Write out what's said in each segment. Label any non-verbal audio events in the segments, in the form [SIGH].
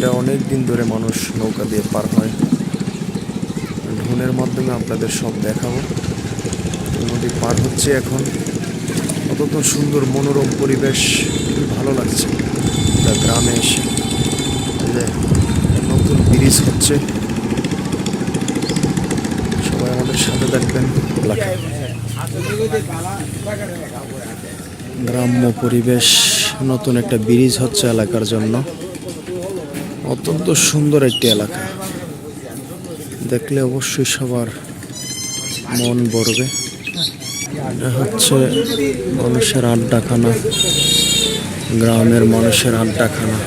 ধরে মানুষ নৌকা দিয়ে পার হয়। ড্রোনের মাধ্যমে আপনাদের সব দেখাবো। নদী পার হচ্ছে এখন। অত্যন্ত সুন্দর মনোরম পরিবেশ। খুবই ভালো লাগছে এটা গ্রামে এসে। নতুন ব্রিজ হচ্ছে। সবাই আমাদের সাথে থাকবেন। গ্রাম্য পরিবেশ, নতুন একটা ব্রিজ হচ্ছে এলাকার জন্য। অত্যন্ত সুন্দর একটি এলাকা। দেখলে অবশ্যই সবার মন ভরবে। এটা হচ্ছে মানুষের আড্ডাখানা, গ্রামের মানুষের আড্ডাখানা।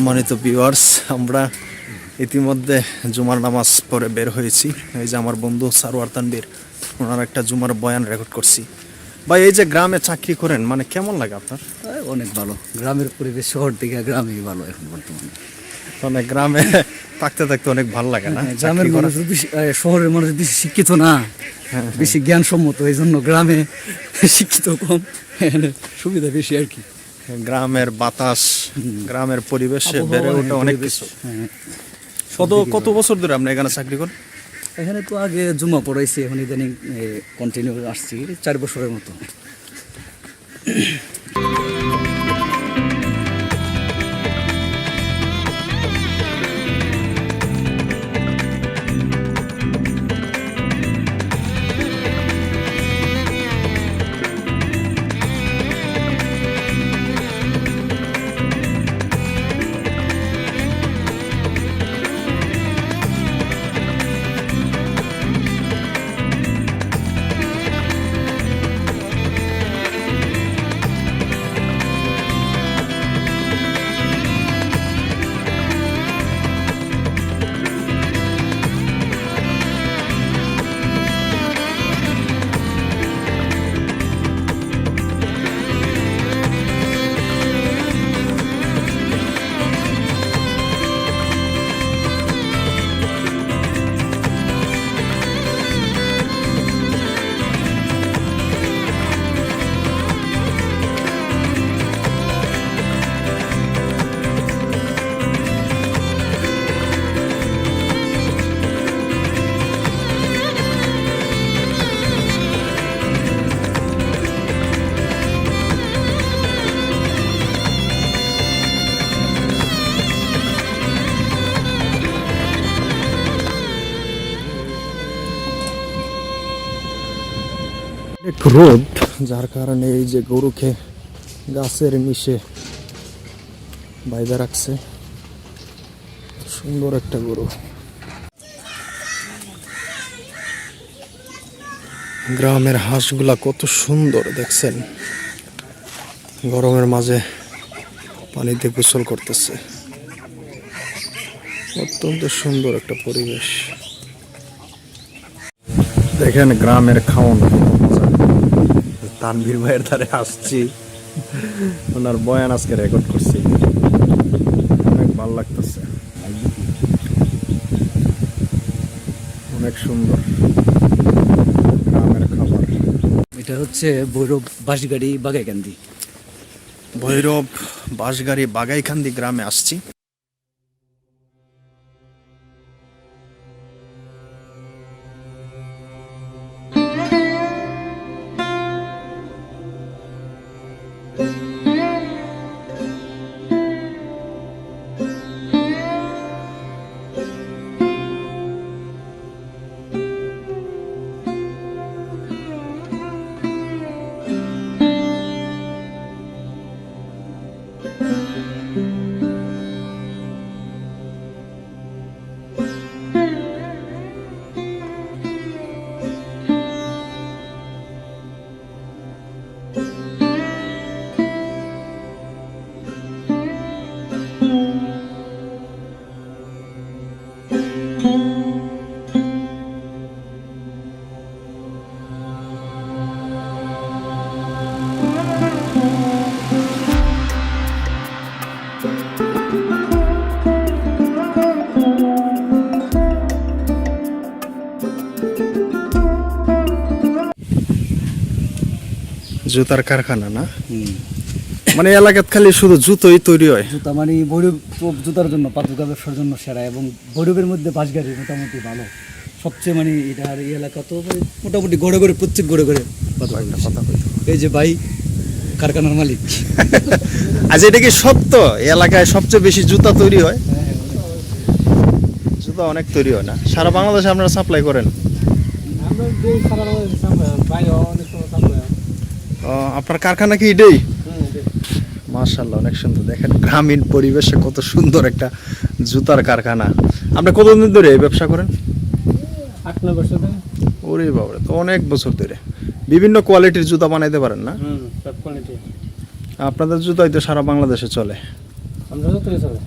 সম্মানিত ভিউয়ার্স আমরা ইতিমধ্যে জুমার নামাজ পরে বের হয়েছি। এই যে আমার বন্ধু সারোয়ার তানবীর ওনার একটা জুমার বয়ান রেকর্ড করছি। ভাই এই যে গ্রামে চাকরি করেন মানে কেমন লাগে আপনার? অনেক ভালো। গ্রামের পরিবেশ শহর থেকে গ্রামেই ভালো এখন বর্তমানে। মানে গ্রামে থাকতে থাকতে অনেক ভালো লাগে না? হ্যাঁ, গ্রামের মানুষ শহরের মানুষ বেশি শিক্ষিত না। বেশি জ্ঞানসম্মত এই জন্য গ্রামে শিক্ষিত কম। সুবিধা বেশি আর কি। গ্রামের বাতাস গ্রামের পরিবেশে বেড়ে ওঠা অনেক কিছু। হ্যাঁ। কত কত বছর ধরে আপনি এখানে চাকরি করেন? এখানে তো আগে জুমা পড়াইছি এখন ইদানিং কন্টিনিউ আসছি চার বছরের মতো। রোদ যার কারণে এই যে গরুকে গাছের নিচে বাইদা রাখছে। সুন্দর একটা গরু। গ্রামের হাঁসগুলা কত সুন্দর, দেখছেন? গরমের মাঝে পানিতে গোসল করতেছে। অত্যন্ত সুন্দর একটা পরিবেশ। দেখেন গ্রামের খাওন। তানভীর ভাইয়ের ধারে আসছি। ওনার বয়ান আজকে রেকর্ড করছি। অনেক ভালো লাগতেছে। অনেক সুন্দর। এটা হচ্ছে ভৈরব বাঁশগাড়ি বাগাইকান্দি। ভৈরব বাঁশগাড়ি বাগাইকান্দি গ্রামে আসছি। জুতার কারখানা না? মানে এলাকাত খালি শুধু জুতোই তৈরি হয়? জুতা মানে ভৈরব জুতার জন্য পাতুকা ব্যবসার জন্য সেরা এবং ভৈরবের মধ্যে বাঁশগাড়ি মোটামুটি ভালো। সবচেয়ে মানে এটা আর এই এলাকা তো মানে মোটামুটি গড়ে গড়ে প্রত্যেক গড়ে গড়ে। এই যে ভাই কারখানার মালিক। [LAUGHS] আজ এটা কি সত্য? এলাকায় সবচেয়ে বেশি জুতা তৈরি হয়? হ্যাঁ, জুতা অনেক তৈরি হয় না? সারা বাংলাদেশে আপনারা সাপ্লাই করেন? আপনার কারখানা কি এটাই মার্শাল্লাহ অনেক সুন্দর। দেখেন গ্রামীণ পরিবেশে কত সুন্দর একটা জুতার কারখানা। আপনি কতদিন ধরে এই ব্যবসা করেন? আট নয় বছর ওরে বাবারে তো অনেক বছর ধরে। বিভিন্ন কোয়ালিটির জুতা বানাইতে পারেন না? সব কোয়ালিটি। আপনাদের জুতাই তো সারা বাংলাদেশে চলে। আমরা চলে।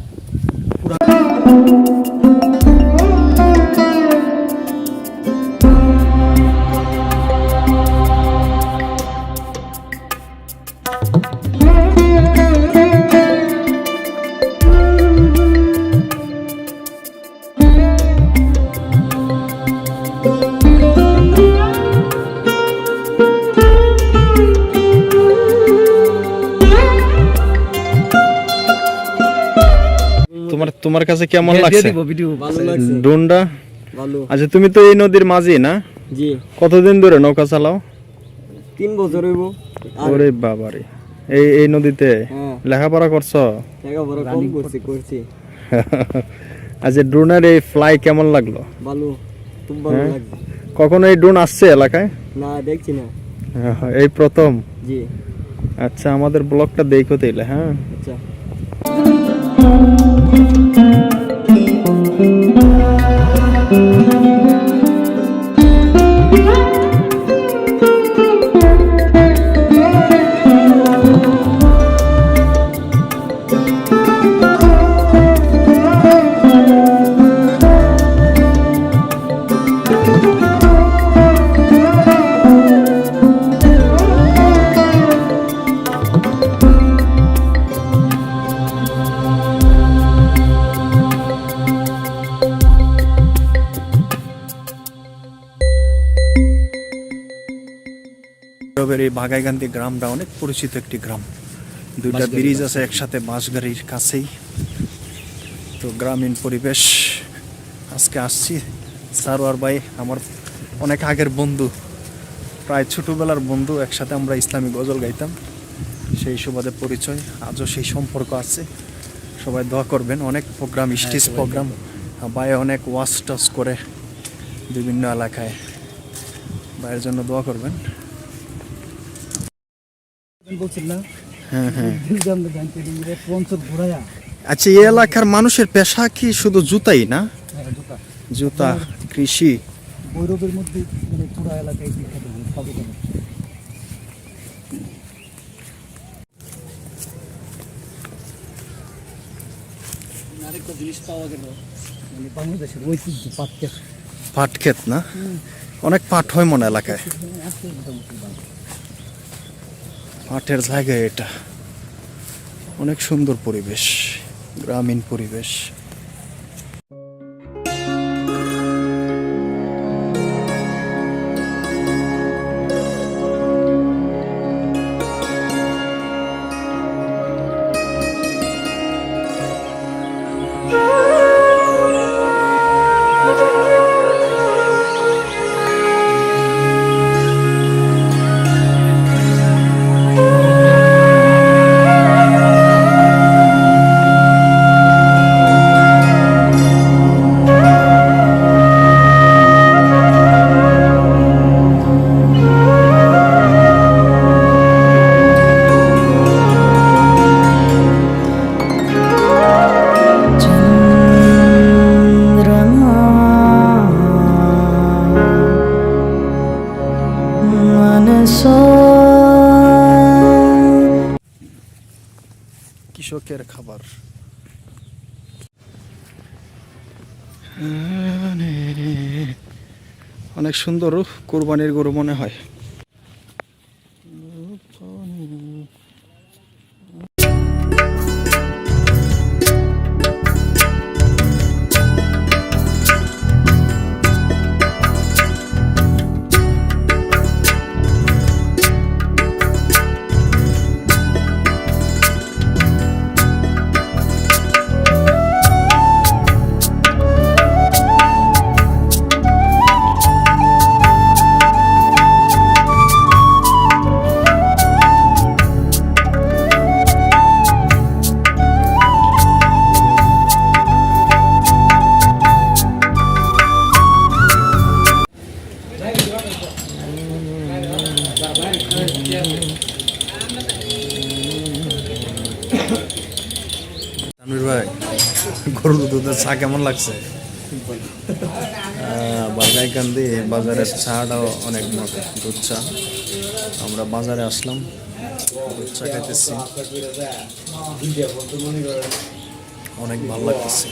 তোমার কাছে কেমন লাগছে? দিব ভিডিও ভালো লাগছে। ডোনটা ভালো। আচ্ছা তুমি তো এই নদীর মাঝি না? জি। কতদিন ধরে নৌকা চালাও? তিন বছর হইব। ওরে বাবারে। এই এই নদীতে হ্যাঁ। লেখাপড়া করছ? লেখাপড়া কম করছি করছি। [LAUGHS] আচ্ছা ড্রোনের এই ফ্লাই কেমন লাগল? ভালো খুব ভালো লাগছে। কখনো এই ড্রোন আসছে এলাকায়? না দেখছি না। এই প্রথম? জি। আচ্ছা আমাদের ব্লগটা দেখো তাইলে হ্যাঁ? আচ্ছা। Thank you. ভৈরবের এই বাগাইগান্দি গ্রামটা অনেক পরিচিত একটি গ্রাম। দুইটা ব্রিজ আছে একসাথে বাঁশগাড়ির কাছেই। তো গ্রামীণ পরিবেশ আজকে আসছি। সারোয়ার ভাই আমার অনেক আগের বন্ধু প্রায় ছোটবেলার বন্ধু একসাথে আমরা ইসলামী গজল গাইতাম। সেই সুবাদে পরিচয় আজও সেই সম্পর্ক আছে। সবাই দোয়া করবেন অনেক প্রোগ্রাম স্টেজ প্রোগ্রাম ভাই অনেক ওয়াশ টাচ করে বিভিন্ন এলাকায়। ভাইয়ের জন্য দোয়া করবেন। বলছেন না? হ্যাঁ হ্যাঁ। আচ্ছা এই এলাকার মানুষের পেশা কি শুধু জুতাই না? হ্যাঁ জুতা। কৃষি। মধ্যে মানে পুরা এলাকায় বিখ্যাত পাতুকা আরেকটা জিনিস পাওয়া গেল মানে বাংলাদেশের ঐতিহ্য পাটকে পাট ক্ষেত না অনেক পাট হয় মনে এলাকায়। জায়গায় জায়গা এটা। অনেক সুন্দর পরিবেশ গ্রামীণ পরিবেশ। অনেক সুন্দর কোরবানির গরু মনে হয়। [COUGHS] তানভীর ভাই, গরুর দুধের চা কেমন লাগছে? বাজার কান্দি বাজারের চাটাও অনেক মজা দুধ চা। আমরা বাজারে আসলাম, দুধ চা খাইতেছি। অনেক ভালো লাগতেছে।